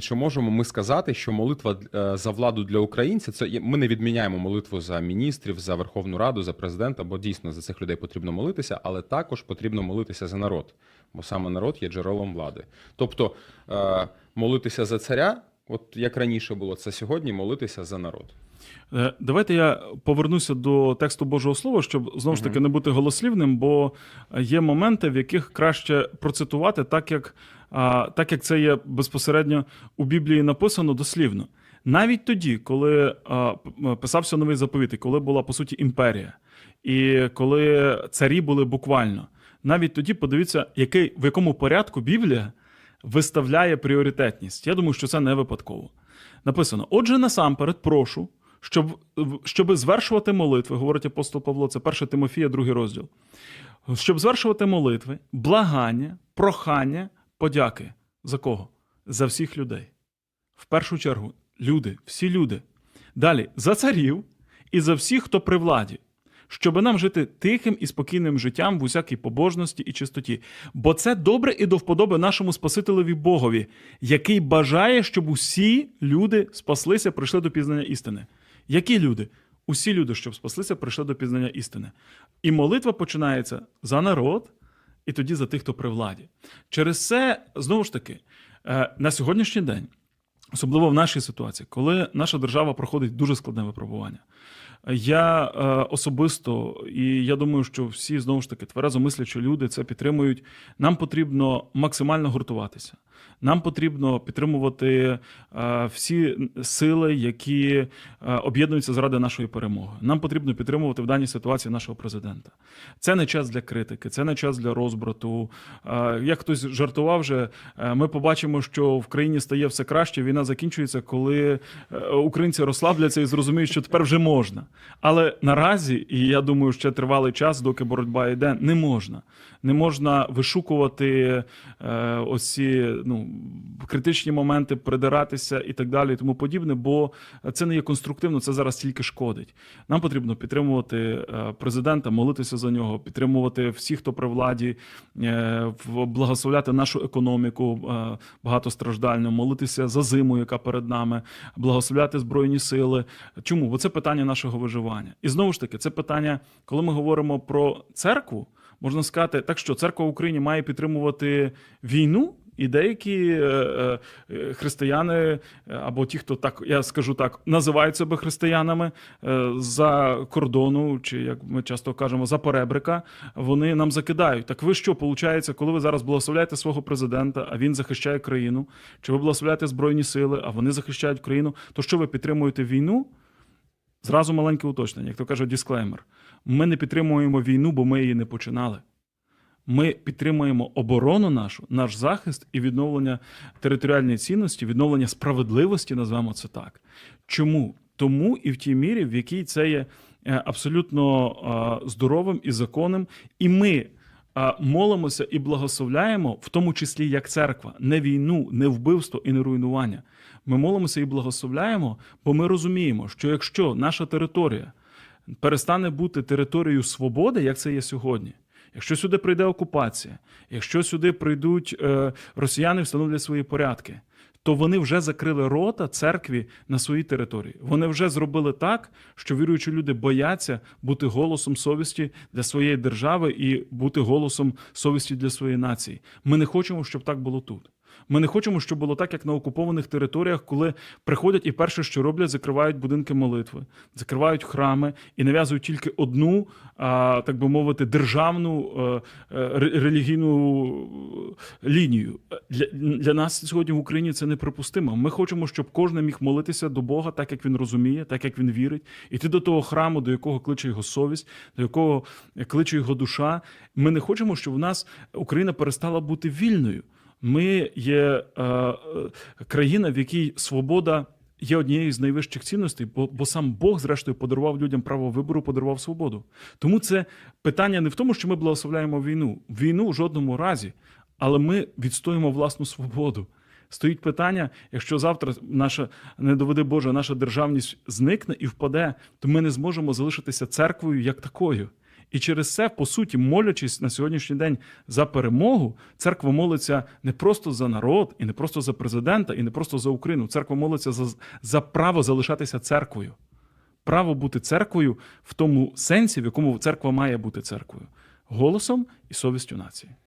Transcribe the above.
Чи можемо ми сказати, що молитва е, за владу для українця це ми не відміняємо молитву за міністрів, за Верховну Раду, за президента, бо дійсно за цих людей потрібно молитися, але також потрібно молитися за народ, бо саме народ є джерелом влади. Тобто е, молитися за царя, от як раніше було, це сьогодні молитися за народ. Е, Давайте я повернуся до тексту Божого Слова, щоб знову ж таки не бути голослівним, бо є моменти, в яких краще процитувати, так як, так як це є безпосередньо у Біблії написано дослівно. Навіть тоді, коли писався новий заповіт, і коли була по суті імперія, і коли царі були буквально, навіть тоді подивіться, який, в якому порядку Біблія виставляє пріоритетність. Я думаю, що це не випадково. Написано: Отже, насамперед, прошу, щоб, щоб звершувати молитви, говорить апостол Павло, це 1 Тимофія, другий розділ. Щоб звершувати молитви, благання, прохання, подяки. За кого? За всіх людей. В першу чергу, люди, всі люди. Далі за царів і за всіх, хто при владі, щоб нам жити тихим і спокійним життям в усякій побожності і чистоті. Бо це добре і до вподоби нашому Спасителеві Богові, який бажає, щоб усі люди спаслися, прийшли до пізнання істини. Які люди? Усі люди, щоб спаслися, прийшли до пізнання істини. І молитва починається за народ, і тоді за тих, хто при владі. Через це, знову ж таки, е, на сьогоднішній день, особливо в нашій ситуації, коли наша держава проходить дуже складне випробування. Я е, особисто, і я думаю, що всі знову ж таки тверезо мислячі люди це підтримують. Нам потрібно максимально гуртуватися. Нам потрібно підтримувати е, всі сили, які е, об'єднуються заради нашої перемоги. Нам потрібно підтримувати в даній ситуації нашого президента. Це не час для критики, це не час для розбрату. Е, як хтось жартував вже, е, ми побачимо, що в країні стає все краще. Війна закінчується, коли е, українці розслабляться і зрозуміють, що тепер вже можна. Але наразі, і я думаю, ще тривалий час, доки боротьба йде, не можна. Не можна вишукувати е, ось ці ну, критичні моменти, придиратися і так далі, і тому подібне, бо це не є конструктивно, це зараз тільки шкодить. Нам потрібно підтримувати е, президента, молитися за нього, підтримувати всіх, хто при владі, е, благословляти нашу економіку е, багатостраждальну, молитися за зиму, яка перед нами, благословляти збройні сили. Чому? Бо це питання нашого виживання. І знову ж таки, це питання, коли ми говоримо про церкву, можна сказати, так що церква в Україні має підтримувати війну. І деякі е, е, е, християни, або ті, хто так, я скажу так, називають себе християнами за кордону, чи як ми часто кажемо, за перебрика, вони нам закидають. Так ви що, виходить, коли ви зараз благословляєте свого президента, а він захищає країну, чи ви благословляєте Збройні сили, а вони захищають країну, то що ви підтримуєте війну? Зразу маленьке уточнення, як то кажуть, дисклеймер. Ми не підтримуємо війну, бо ми її не починали. Ми підтримуємо оборону нашу, наш захист і відновлення територіальної цінності, відновлення справедливості, назвемо це так. Чому? Тому і в тій мірі, в якій це є е, абсолютно здоровим і законним, і ми молимося і благословляємо, в тому числі як церква, не війну, не вбивство і не руйнування. Ми молимося і благословляємо, бо ми розуміємо, що якщо наша територія перестане бути територією свободи, як це є сьогодні. Якщо сюди прийде окупація, якщо сюди прийдуть е, росіяни, встановлять свої порядки, то вони вже закрили рота церкві на своїй території. Вони вже зробили так, що віруючі люди бояться бути голосом совісті для своєї держави і бути голосом совісті для своєї нації. Ми не хочемо, щоб так було тут. Ми не хочемо, щоб було так, як на окупованих територіях, коли приходять і перше, що роблять, закривають будинки молитви, закривають храми і нав'язують тільки одну, так би мовити, державну е, е, релігійну е, лінію. Для, нас сьогодні в Україні це неприпустимо. Ми хочемо, щоб кожен міг молитися до Бога, так як він розуміє, так як він вірить, іти до того храму, до якого кличе його совість, до якого кличе його душа. Ми не хочемо, щоб в нас Україна перестала бути вільною. Ми є е, е, країна, в якій свобода є однією з найвищих цінностей, бо, бо сам Бог, зрештою, подарував людям право вибору, подарував свободу. Тому це питання не в тому, що ми благословляємо війну. Війну в жодному разі, але ми відстоїмо власну свободу. Стоїть питання: якщо завтра наша не доведе Боже, наша державність зникне і впаде, то ми не зможемо залишитися церквою як такою. І через це, по суті, молячись на сьогоднішній день за перемогу, церква молиться не просто за народ, і не просто за президента, і не просто за Україну. Церква молиться за, за право залишатися церквою. Право бути церквою в тому сенсі, в якому церква має бути церквою, голосом і совістю нації.